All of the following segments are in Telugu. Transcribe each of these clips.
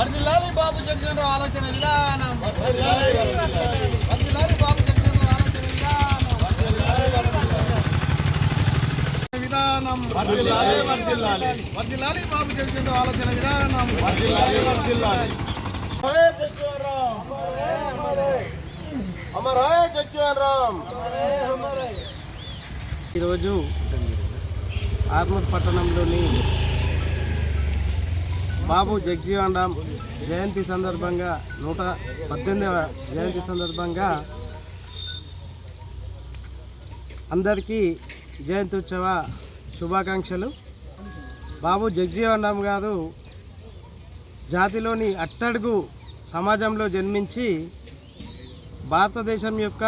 బాబు జగన్ ఆలోచన విధానం వర్ధిల్లాలి బాబు జగన్ ఆలోచన విధానం విధానం వర్ధిల్లాలి, వర్ధిల్లాలి. వర్ధిల్లాలి బాబు జగన్ ఆలోచన విధానం వర్ధిల్లాలి, వర్ధిల్లాలి. ఈరోజు ఆత్మ పట్టణంలోని బాబు జగ్జీవన్ రామ్ జయంతి సందర్భంగా నూట పద్దెనిమిదవ జయంతి సందర్భంగా అందరికీ జయంతి ఉత్సవ శుభాకాంక్షలు. బాబు జగ్జీవన్ రామ్ గారు జాతిలోని అట్టడుగు సమాజంలో జన్మించి భారతదేశం యొక్క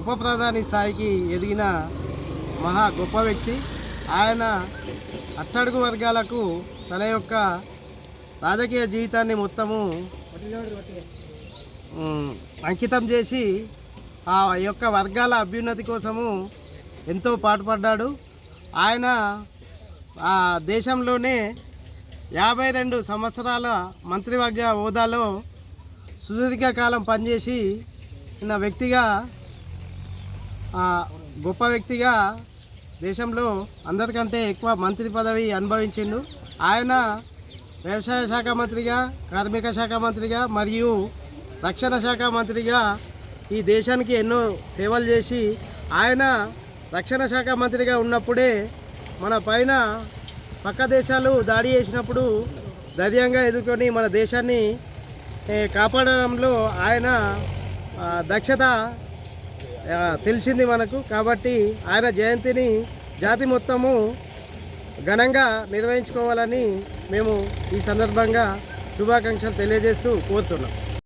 ఉప ప్రధాని స్థాయికి ఎదిగిన మహా గొప్ప వ్యక్తి. ఆయన అట్టడుగు వర్గాలకు తన యొక్క రాజకీయ జీవితాన్ని మొత్తము అంకితం చేసి ఆ యొక్క వర్గాల అభ్యున్నతి కోసము ఎంతో పాటుపడ్డాడు. ఆయన ఆ దేశంలోనే యాభై రెండు సంవత్సరాల మంత్రివర్గ హోదాలో సుదీర్ఘకాలం పనిచేసి నా వ్యక్తిగా గొప్ప వ్యక్తిగా దేశంలో అందరికంటే ఎక్కువ మంత్రి పదవి అనుభవించిండు. ఆయన వ్యవసాయ శాఖ మంత్రిగా కార్మిక శాఖ మంత్రిగా మరియు రక్షణ శాఖ మంత్రిగా ఈ దేశానికి ఎన్నో సేవలు చేసి ఆయన రక్షణ శాఖ మంత్రిగా ఉన్నప్పుడే మన పైన పక్క దేశాలు దాడి చేసినప్పుడు ధైర్యంగా ఎదుర్కొని మన దేశాన్ని కాపాడడంలో ఆయన దక్షత తెలిసింది మనకు. కాబట్టి ఆయన జయంతిని జాతి మొత్తము ఘనంగా నిర్వహించుకోవాలని మేము ఈ సందర్భంగా శుభాకాంక్షలు తెలియజేస్తూ కోరుతున్నాం.